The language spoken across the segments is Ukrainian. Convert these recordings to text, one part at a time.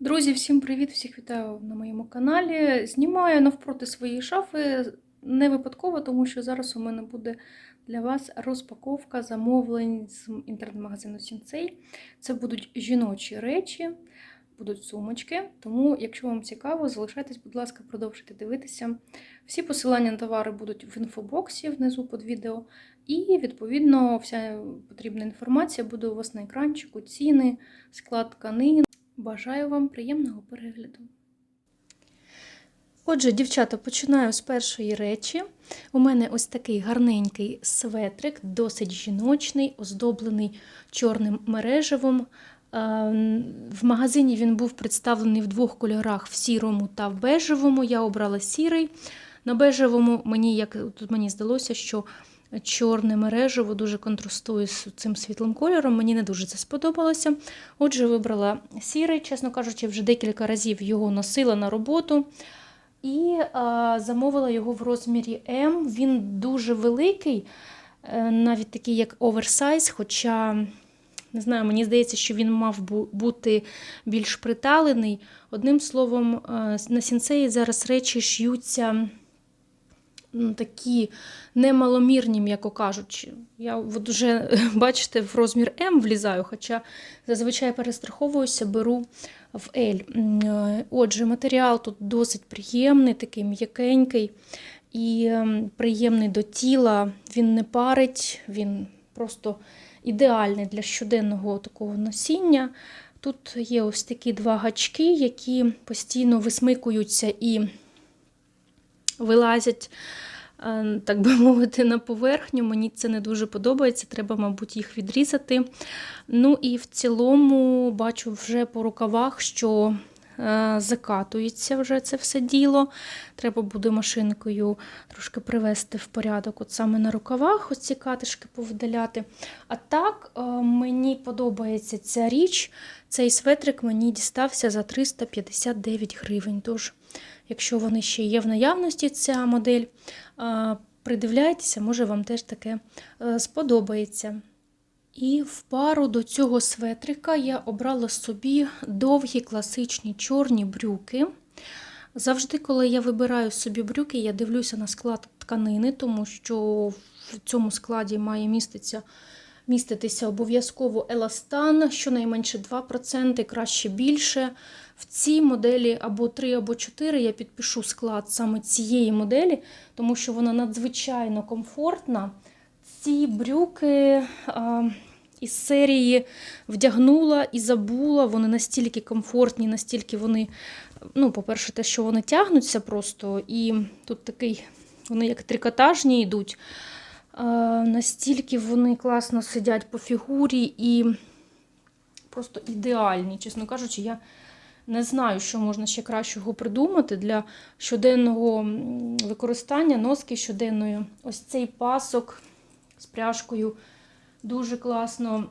Друзі, всім привіт! Всіх вітаю на моєму каналі. Знімаю навпроти своєї шафи не випадково, тому що зараз у мене буде для вас розпаковка замовлень з інтернет-магазину Сінцей. Це будуть жіночі речі, будуть сумочки. Тому, якщо вам цікаво, залишайтесь, будь ласка, продовжуйте дивитися. Всі посилання на товари будуть в інфобоксі внизу під відео. І, відповідно, вся потрібна інформація буде у вас на екранчику, ціни, склад тканин. Бажаю вам приємного перегляду. Отже, дівчата, починаю з першої речі. У мене ось такий гарненький светрик, досить жіночний, оздоблений чорним мережевим. Е, В магазині він був представлений в двох кольорах: в сірому та в бежевому. Я обрала сірий. На бежевому мені, як тут мені здалося, що чорне мережево дуже контрастує з цим світлим кольором. Мені не дуже це сподобалося. Отже, вибрала сірий, чесно кажучи, вже декілька разів його носила на роботу. І а, замовила його в розмірі М. Він дуже великий, е, навіть такий, як оверсайз, хоча. Не знаю, мені здається, що він мав бути більш приталений. Одним словом, е, на сінцеї зараз речі ш'ються такі немаломірні, м'яко кажучи. Я от вже, бачите, в розмір М влізаю, хоча зазвичай перестраховуюся, беру в L. Отже, матеріал тут досить приємний, такий м'якенький і приємний до тіла. Він не парить, він просто ідеальний для щоденного такого носіння. Тут є ось такі два гачки, які постійно висмикуються і вилазять, е, так би мовити, на поверхню. Мені це не дуже подобається, треба, мабуть, їх відрізати. Ну і в цілому бачу вже по рукавах, що закатується вже це все діло. Треба буде машинкою трошки привести в порядок, от саме на рукавах ось ці катишки повидаляти. А так, е, мені подобається ця річ. Цей светрик мені дістався за 359 гривень. Тож Якщо вони ще є в наявності, ця модель, придивляйтеся, може вам теж таке е, сподобається. І в пару до цього светрика я обрала собі довгі класичні чорні брюки. Завжди, коли я вибираю собі брюки, я дивлюся на склад тканини, тому що в цьому складі має міститися міститися обов'язково еластан, щонайменше 2%, краще більше. В цій моделі або 3, або 4 я підпишу склад саме цієї моделі, тому що вона надзвичайно комфортна. Ці брюки а, із серії вдягнула і забула. Вони настільки комфортні, настільки вони, ну, по-перше, те, що вони тягнуться просто, і тут такий, вони як трикотажні йдуть. Настільки вони класно сидять по фігурі і просто ідеальні. Чесно кажучи, я не знаю, що можна ще кращого придумати для щоденного використання носки щоденної. Ось цей пасок з пряжкою дуже класно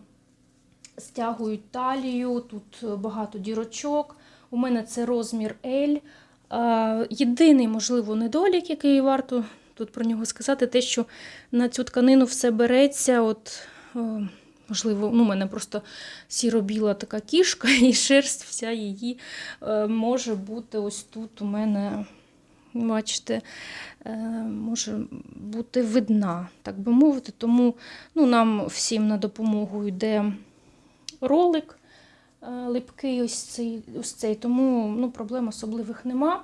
стягують талію, тут багато дірочок. У мене це розмір L. Єдиний, можливо, недолік, який варто тут про нього сказати, те, що на цю тканину все береться. от, Можливо, ну, у мене просто сіро-біла така кішка, і шерсть вся її е, може бути ось тут у мене, бачите, е, може бути видна, так би мовити. Тому ну, нам всім на допомогу йде ролик е, липкий, ось цей, ось цей тому ну, проблем особливих нема.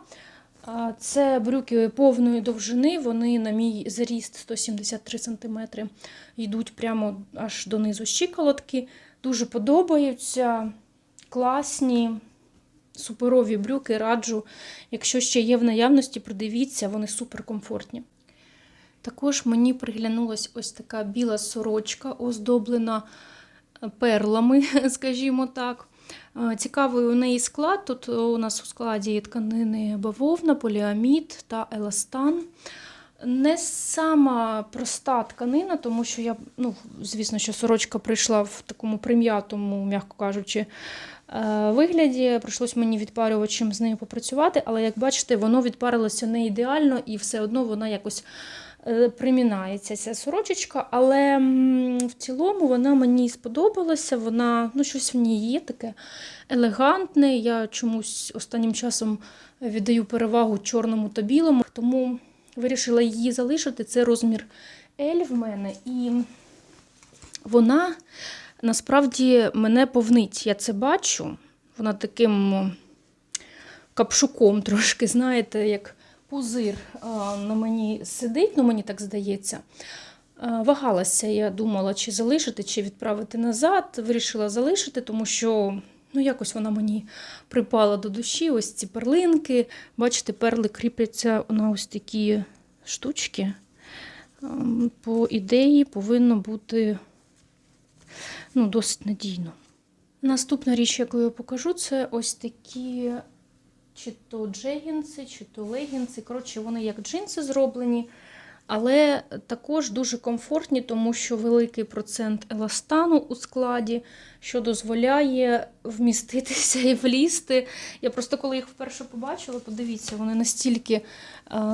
Це брюки повної довжини, вони на мій зріст 173 см йдуть прямо аж донизу щиколотки. Дуже подобаються, класні, суперові брюки раджу. Якщо ще є в наявності, придивіться, вони суперкомфортні. Також мені приглянулась ось така біла сорочка, оздоблена перлами, скажімо так. Цікавий у неї склад. Тут у нас у складі тканини бавовна, поліамід та еластан. Не сама проста тканина, тому що я, ну, звісно, що сорочка прийшла в такому прим'ятому, м'яко кажучи, е, вигляді. Прийшлось мені відпарювачем з нею попрацювати, але, як бачите, воно відпарилося не ідеально і все одно вона якось е, примінається ця сорочечка, але в цілому вона мені сподобалася. Вона, ну, щось в ній є таке елегантне. Я чомусь останнім часом віддаю перевагу чорному та білому, тому вирішила її залишити. Це розмір L в мене. І вона насправді мене повнить. Я це бачу. Вона таким капшуком трошки, знаєте, як пузир на мені сидить, ну мені так здається. Вагалася, я думала, чи залишити, чи відправити назад. Вирішила залишити, тому що ну, якось вона мені припала до душі. Ось ці перлинки. Бачите, перли кріпляться на ось такі штучки. Ем, По ідеї повинно бути ну, досить надійно. Наступна річ, яку я покажу, це ось такі чи то джегінси, чи то легінси. Коротше, вони як джинси зроблені, але також дуже комфортні, тому що великий процент еластану у складі, що дозволяє вміститися і влізти. Я просто коли їх вперше побачила, подивіться, вони настільки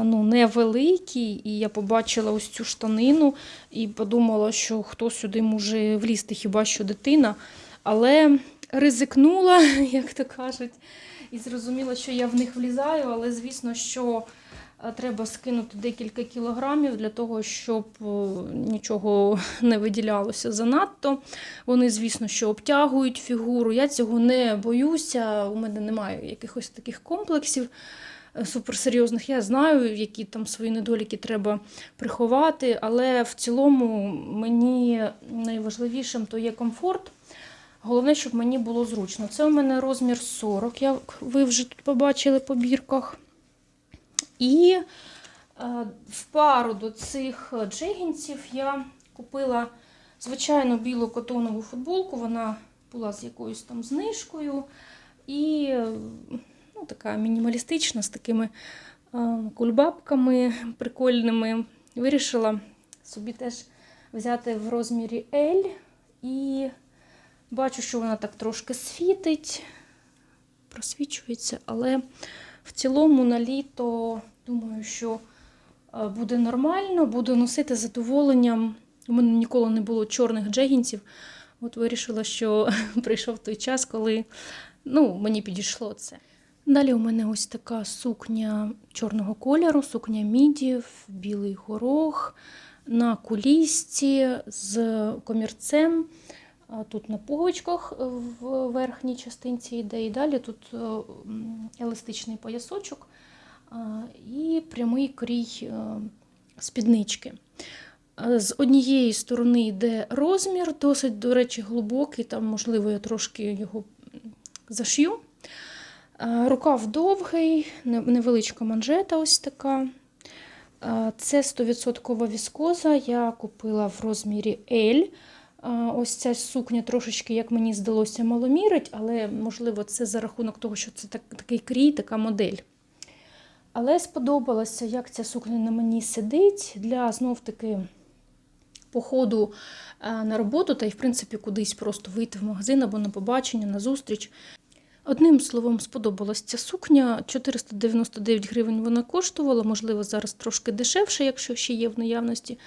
ну, невеликі, і я побачила ось цю штанину і подумала, що хто сюди може влізти, хіба що дитина. Але ризикнула, як то кажуть, і зрозуміла, що я в них влізаю, але звісно, що е, треба скинути декілька кілограмів для того, щоб е, нічого не виділялося занадто. Вони, звісно, що обтягують фігуру. Я цього не боюся, у мене немає якихось таких комплексів е, суперсерйозних. Я знаю, які там свої недоліки треба приховати, але в цілому мені найважливішим то є комфорт. Головне, щоб мені було зручно. Це у мене розмір 40, як ви вже тут побачили по бірках. І е, в пару до цих джегінсів я купила звичайну білу котонову футболку. Вона була з якоюсь там знижкою. І ну, така мінімалістична, з такими е, кульбабками прикольними. Вирішила собі теж взяти в розмірі L. І бачу, що вона так трошки світить, просвічується, але в цілому на літо думаю, що е, буде нормально, буду носити задоволенням. У мене ніколи не було чорних джегінсів. От вирішила, що прийшов той час, коли ну, мені підійшло це. Далі у мене ось така сукня чорного кольору, сукня міді, в білий горох на кулісці з комірцем. Тут на пуговичках е, в верхній частинці йде, і далі тут е, еластичний поясочок і прямий крій е, спіднички. Е, З однієї сторони йде розмір, досить, до речі, глибокий, там, можливо, я трошки його зашью. Е, Рукав довгий, невеличка манжета ось така. Е, Це 100% віскоза. Я купила в розмірі L. Ось ця сукня трошечки, як мені здалося, маломірить, але можливо це за рахунок того, що це так, такий крій, така модель. Але сподобалося, як ця сукня на мені сидить для знов-таки походу на роботу та й, в принципі, кудись просто вийти в магазин або на побачення, на зустріч. Одним словом, сподобалась ця сукня. 499 гривень вона коштувала, можливо, зараз трошки дешевше, якщо ще є в наявності.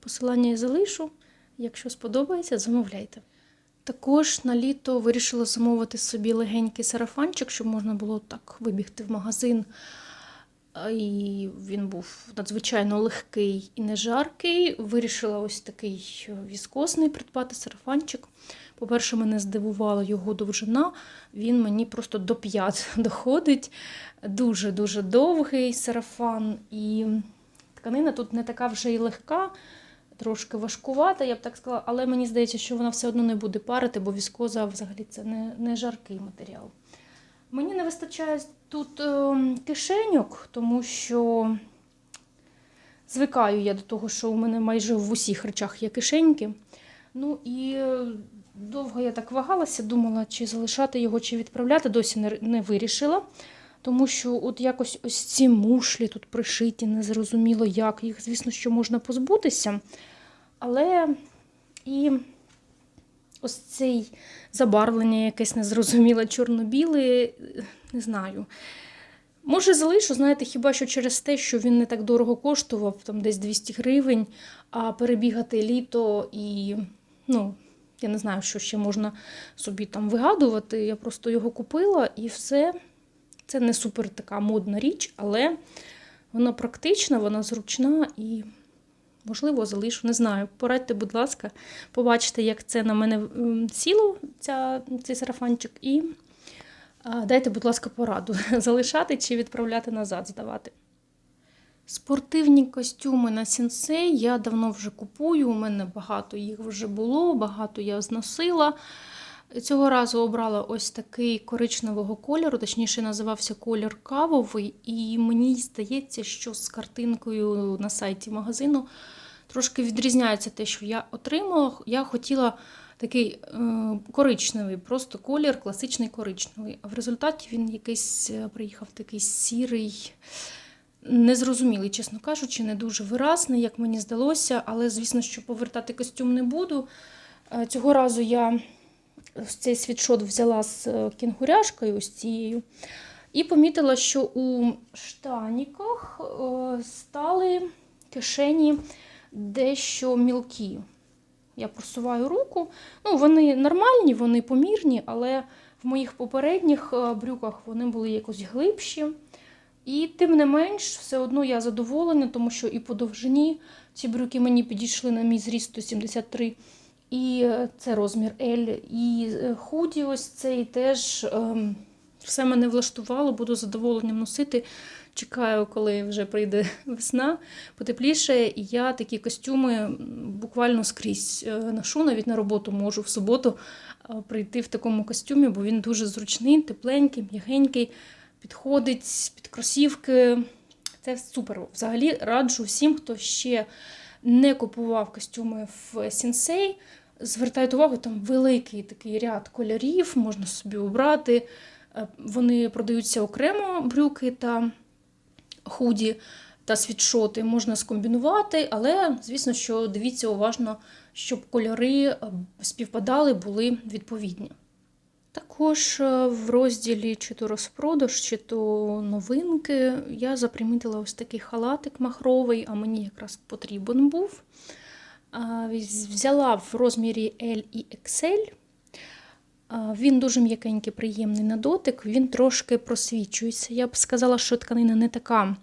Посилання я залишу. Якщо сподобається, замовляйте. Також на літо вирішила замовити собі легенький сарафанчик, щоб можна було так вибігти в магазин. І він був надзвичайно легкий і не жаркий. Вирішила ось такий віскосний придбати сарафанчик. По-перше, мене здивувала його довжина. Він мені просто до п'ят доходить. Дуже-дуже довгий сарафан. І тканина тут не така вже й легка, трошки важкувата, я б так сказала, але мені здається, що вона все одно не буде парити, бо віскоза взагалі це не, не жаркий матеріал. Мені не вистачає тут е, кишеньок, тому що звикаю я до того, що у мене майже в усіх речах є кишеньки. Ну і е, довго я так вагалася, думала, чи залишати його, чи відправляти, досі не, не вирішила. Тому що от якось ось ці мушлі тут пришиті, незрозуміло як. Їх, звісно, що можна позбутися. Але і ось цей забарвлення якесь незрозуміле, чорно-біле, не знаю. Може, залишу, знаєте, хіба що через те, що він не так дорого коштував, там десь 200 гривень, а перебігати літо і, ну, я не знаю, що ще можна собі там вигадувати. Я просто його купила і все. Це не супер така модна річ, але вона практична, вона зручна і, можливо, залишу. Не знаю. Порадьте, будь ласка, побачите, як це на мене сіло, ця, цей сарафанчик, і дайте, будь ласка, пораду залишати чи відправляти назад, здавати. Спортивні костюми на сінсей я давно вже купую. У мене багато їх вже було, багато я зносила. Цього разу обрала ось такий коричневого кольору, точніше називався колір кавовий, і мені здається, що з картинкою на сайті магазину трошки відрізняється те, що я отримала. Я хотіла такий е, коричневий, просто колір, класичний коричневий. А в результаті він якийсь е, приїхав такий сірий, незрозумілий, чесно кажучи, не дуже виразний, як мені здалося, але звісно, що повертати костюм не буду. Е, Цього разу я цей світшот взяла з е, кінгуряшкою, ось цією, і помітила, що у штаніках е, стали кишені дещо мілкі. Я просуваю руку. Ну, вони нормальні, вони помірні, але в моїх попередніх е, брюках вони були якось глибші. І тим не менш, все одно я задоволена, тому що і по довжині ці брюки мені підійшли на мій зріст 173, і е, це розмір L. І е, худі ось цей теж ем, все мене влаштувало, буду задоволенням носити. Чекаю, коли вже прийде весна, потепліше, і я такі костюми буквально скрізь е, ношу, навіть на роботу можу в суботу прийти в такому костюмі, бо він дуже зручний, тепленький, м'ягенький, підходить під кросівки. Це супер. Взагалі раджу всім, хто ще не купував костюми в Сінсей. Звертайте увагу, там великий такий ряд кольорів, можна собі обрати. Е, Вони продаються окремо брюки та худі та світшоти можна скомбінувати, але, звісно, що дивіться уважно, щоб кольори е, співпадали, були відповідні. Також е, в розділі чи то розпродаж, чи то новинки я запримітила ось такий халатик махровий, а мені якраз потрібен був. Взяла в розмірі L і XL. Він дуже м'якенький, приємний на дотик, він трошки просвічується. Я б сказала, що тканина не така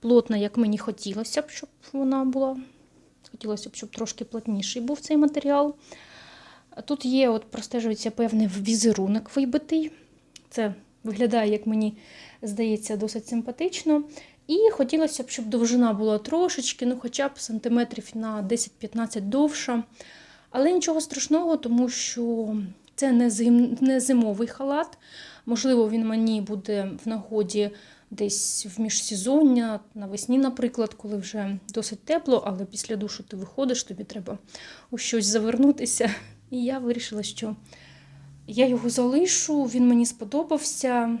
плотна, як мені хотілося б, щоб вона була. Хотілося б, щоб трошки плотніший був цей матеріал. Тут є, от простежується певний візерунок вибитий. Це виглядає, як мені здається, досить симпатично. І хотілося б, щоб довжина була трошечки, ну хоча б сантиметрів на 10-15 довша. Але нічого страшного, тому що це не, зим, не зимовий халат. Можливо, він мені буде в нагоді десь в міжсезоння, навесні, наприклад, коли вже досить тепло, але після душу ти виходиш, тобі треба у щось завернутися. І я вирішила, що я його залишу, він мені сподобався.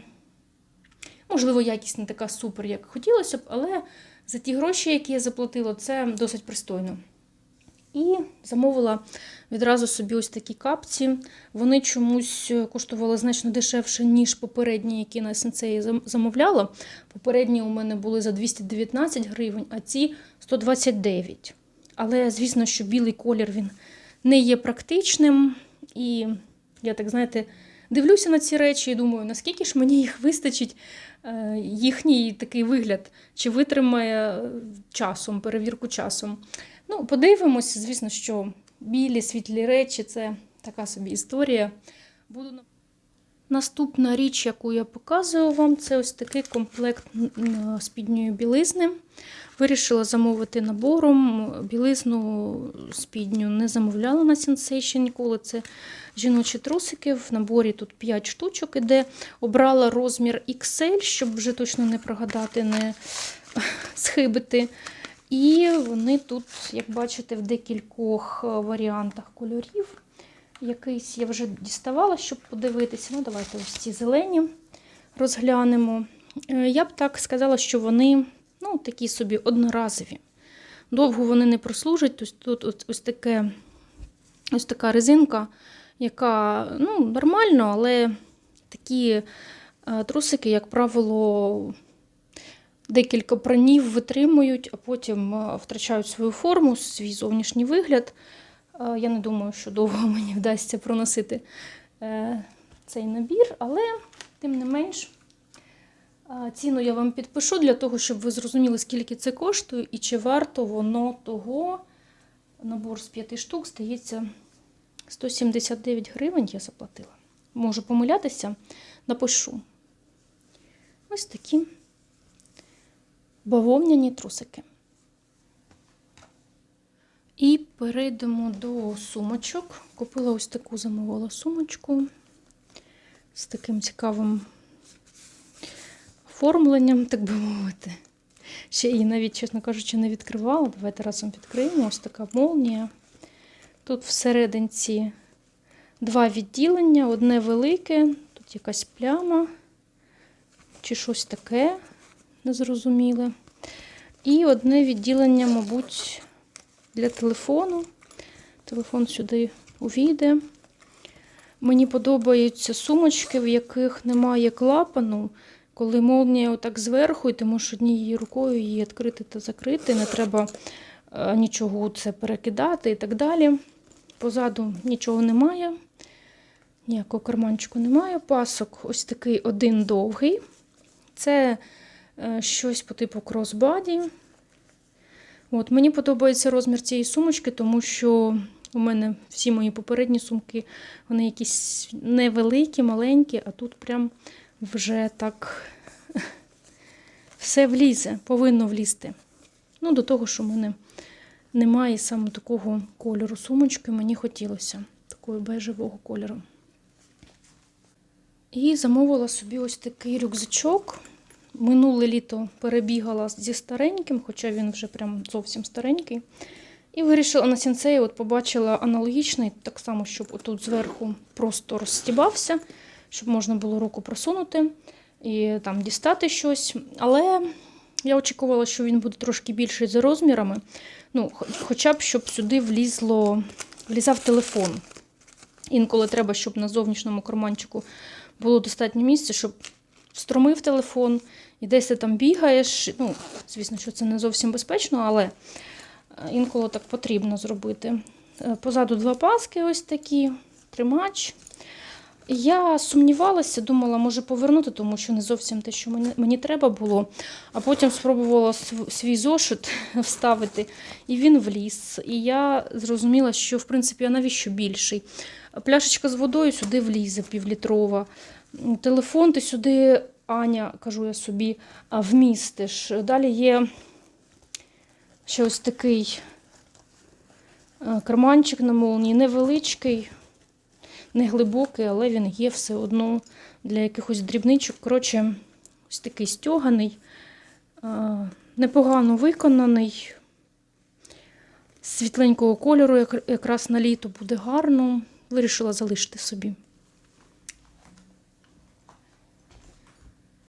Можливо, якість не така супер, як хотілося б, але за ті гроші, які я заплатила, це досить пристойно. І замовила відразу собі ось такі капці. Вони чомусь коштували значно дешевше, ніж попередні, які на сенсеї замовляла. Попередні у мене були за 219 гривень, а ці 129. Але, звісно, що білий колір він не є практичним. І я так, знаєте, дивлюся на ці речі і думаю, наскільки ж мені їх вистачить, е, їхній такий вигляд, чи витримає е, часом, перевірку часом. Ну, подивимось, звісно, що білі світлі речі це така собі історія. Буду Наступна річ, яку я показую вам, це ось такий комплект спідньої білизни. Вирішила замовити набором. Білизну спідню не замовляла на Sensation ніколи. Це жіночі трусики. В наборі тут 5 штучок іде. Обрала розмір XL, щоб вже точно не прогадати, не схибити. І вони тут, як бачите, в декількох е, варіантах кольорів. Якийсь я вже діставала, щоб подивитися. Ну, давайте ось ці зелені розглянемо. Е, Я б так сказала, що вони ну, такі собі одноразові. Довго вони не прослужать. Тобто тут ось, ось, таке, ось така резинка, яка ну, нормально, але такі е, трусики, як правило, декілька пранів витримують, а потім е, втрачають свою форму, свій зовнішній вигляд. Е, Я не думаю, що довго мені вдасться проносити цей набір, але тим не менш. Ціну я вам підпишу для того, щоб ви зрозуміли, скільки це коштує і чи варто воно того. Набор з п'яти штук, здається, 179 гривень я заплатила. Можу помилятися, напишу. Ось такі бавовняні трусики. І перейдемо до сумочок. Купила ось таку замовила сумочку з таким цікавим оформленням, так би мовити. Ще її навіть, чесно кажучи, не відкривала. Давайте разом відкриємо. Ось така молнія. Тут всерединці два відділення, одне велике, тут якась пляма чи щось таке незрозуміле. І одне відділення, мабуть, для телефону. Телефон сюди увійде. Мені подобаються сумочки, в яких немає клапану. Коли молнія отак зверху, і ти можеш однією рукою її відкрити та закрити, не треба е, нічого це перекидати і так далі. Позаду нічого немає, ніякого карманчику немає. Пасок ось такий один довгий. Це е, щось по типу кросбаді. От, мені подобається розмір цієї сумочки, тому що у мене всі мої попередні сумки, вони якісь невеликі, маленькі, а тут прям вже так все влізе, повинно влізти. Ну, до того, що в мене немає саме такого кольору сумочки, мені хотілося такого бежевого кольору. І замовила собі ось такий рюкзачок. Минуле літо перебігала зі стареньким, хоча він вже прям зовсім старенький. І вирішила на сінцеї, от побачила аналогічний, так само, щоб отут зверху просто розстібався, щоб можна було руку просунути і там дістати щось. Але я очікувала, що він буде трошки більший за розмірами. Ну, хоча б щоб сюди влізло, влізав телефон. Інколи треба, щоб на зовнішньому карманчику було достатньо місця, щоб встромив телефон і десь ти там бігаєш. Ну, звісно, що це не зовсім безпечно, але е, інколи так потрібно зробити. Е, Позаду два паски ось такі, тримач. Я сумнівалася, думала, може повернути, тому що не зовсім те, що мені, треба було. А потім спробувала свій зошит вставити, і він вліз. І я зрозуміла, що в принципі, а навіщо більший? Пляшечка з водою сюди влізе півлітрова. Телефон ти сюди, Аня, кажу я собі, вмістиш. Далі є ще ось такий е, карманчик на молнії, невеличкий, не глибокий, але він є все одно для якихось дрібничок. Коротше, ось такий стьоганий, непогано виконаний. Світленького кольору, якраз на літо буде гарно. Вирішила залишити собі.